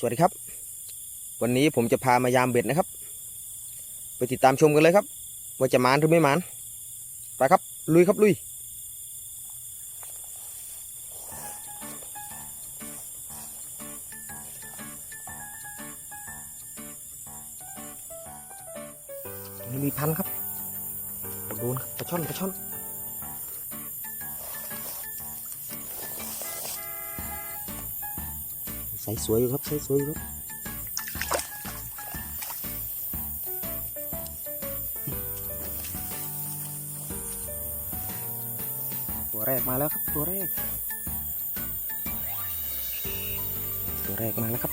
สวัสดีครับ วันนี้ผมจะพามายามเบ็ดนะครับ ไปติดตามชมกันเลยครับ ว่าจะมานหรือไม่มานไปครับ ลุยครับลุยมีพันครับโดนครับปลาช่อนปลาช่อน ส่สวยอยู่ครับใส่สวยอยู่ครับตัวแรกมาแล้วครับตัวแรก ตัวแรกมาแล้วครับ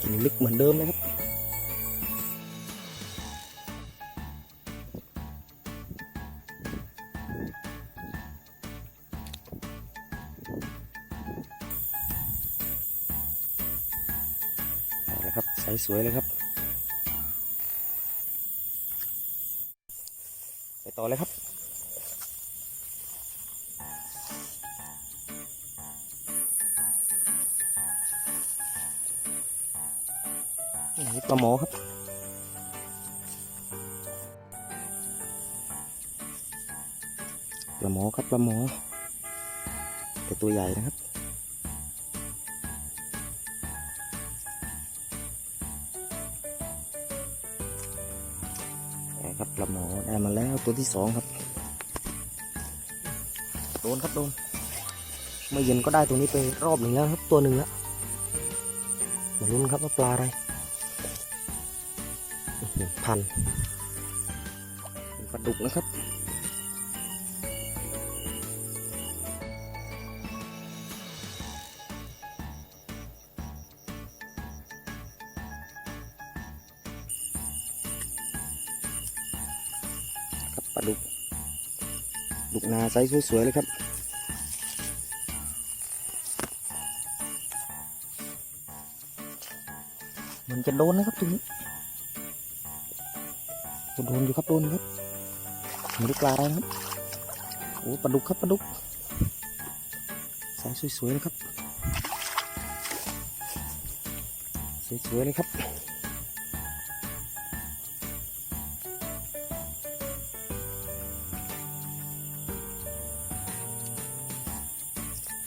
กินลึกเหมือนเดิมเลยครับเอาละครับ ใสสวยเลยครับ ไปต่อเลยครับ นี่ปลาหมอครับปลาหมอครับปลาหมอแต่ตัวใหญ่นะครับ ครับปลาหมอได้มาแล้วตัวที่สองครับ โดนครับโดนเมื่อเย็นก็ได้ตัวนี้ไปรอบหนึ่งแล้วครับตัวหนึ่งแล้วมาลุ้นครับว่าปลาอะไรพันเป็นปลาดุกนะครับ ปลาดุกดุกนาไซส์สวยๆเลยครับ มันจะโดนนะครับตรงนี้จะโดนอยู่ครับโดนครับไม่รู้ปลาอะไรนะครับโอ้ปลาดุกครับปลาดุกสายสวยๆเลยครับสวยๆเลยครับ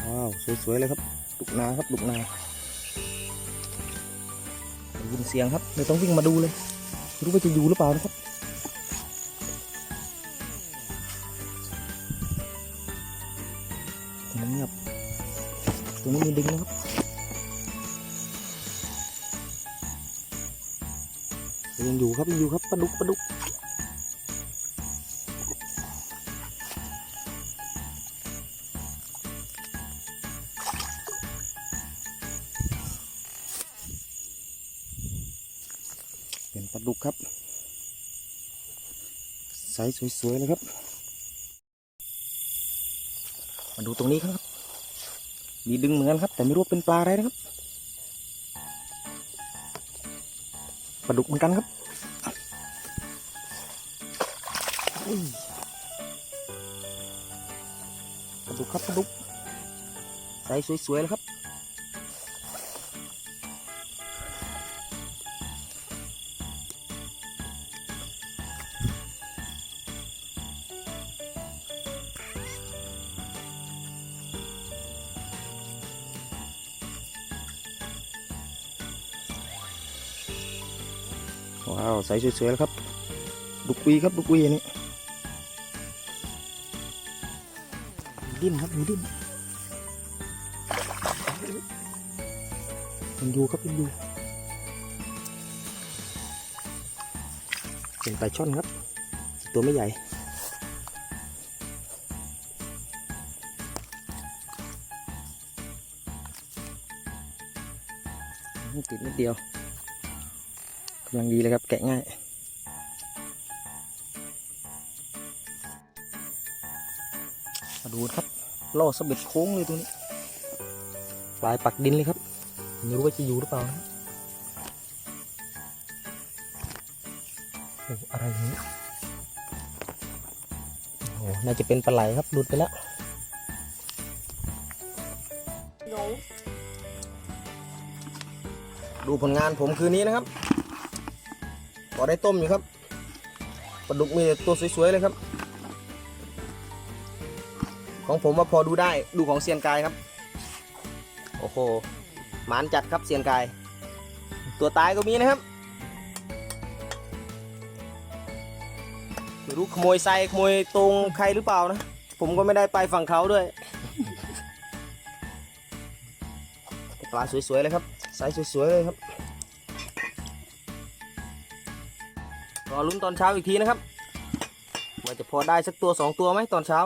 ว้าว สวยๆเลยครับดุกนาครับดุกนาได้ยินเสียงครับเลยต้องวิ่งมาดูเลยรู้ว่าจะอยู่หรือเปล่านะครับตรงนี้เงียบตรงนี้มีดึงนะครับยังอยู่ครับยังอยู่ครับปลาดุกปลาดุก ปลาดุกครับไซส์สวยๆเลยครับ มาดูตรงนี้ครับ มีดึงเหมือนกันครับ แต่ไม่รู้ว่าเป็นปลาอะไรนะครับปลาดุกเหมือนกันครับปลาดุกครับปลาดุกไซส์สวยๆเลยครับ ว้าวใสสวยๆแล้วครับ ดุกวีครับดุกวีอันนี้ดิ้นครับดิ้นมันอยู่ครับมันอยู่เป็นปลาช่อนครับ ตัวไม่ใหญ่ติดนิดเดียว กำลังดีเลยครับ แกะง่าย มาดูครับล่อสะเบ็ดโค้งเลยตัวนี้ปลายปักดินเลยครับ ไม่รู้ว่าจะอยู่หรือเปล่านะโอ้อะไรนี้โอ้น่าจะเป็นปลาไหลครับหลุดไปแล้วดูผลงานผมคืนนี้นะครับ พอได้ต้มอยู่ครับปลาดุกมีตัวสวยๆเลยครับ ของผมว่าพอดูได้ดูของเซียนกายครับ โอ้โหหมานจัดครับเซียนกาย ตัวตายก็มีนะครับไม่รู้ขโมยไซขโมยตรงใครหรือเปล่านะ ผมก็ไม่ได้ไปฝั่งเขาด้วยปลาสวยๆเลยครับไซสวยๆเลยครับ รอลุ้นตอนเช้าอีกทีนะครับว่าจะพอได้สักตัวสองตัวไหมตอนเช้า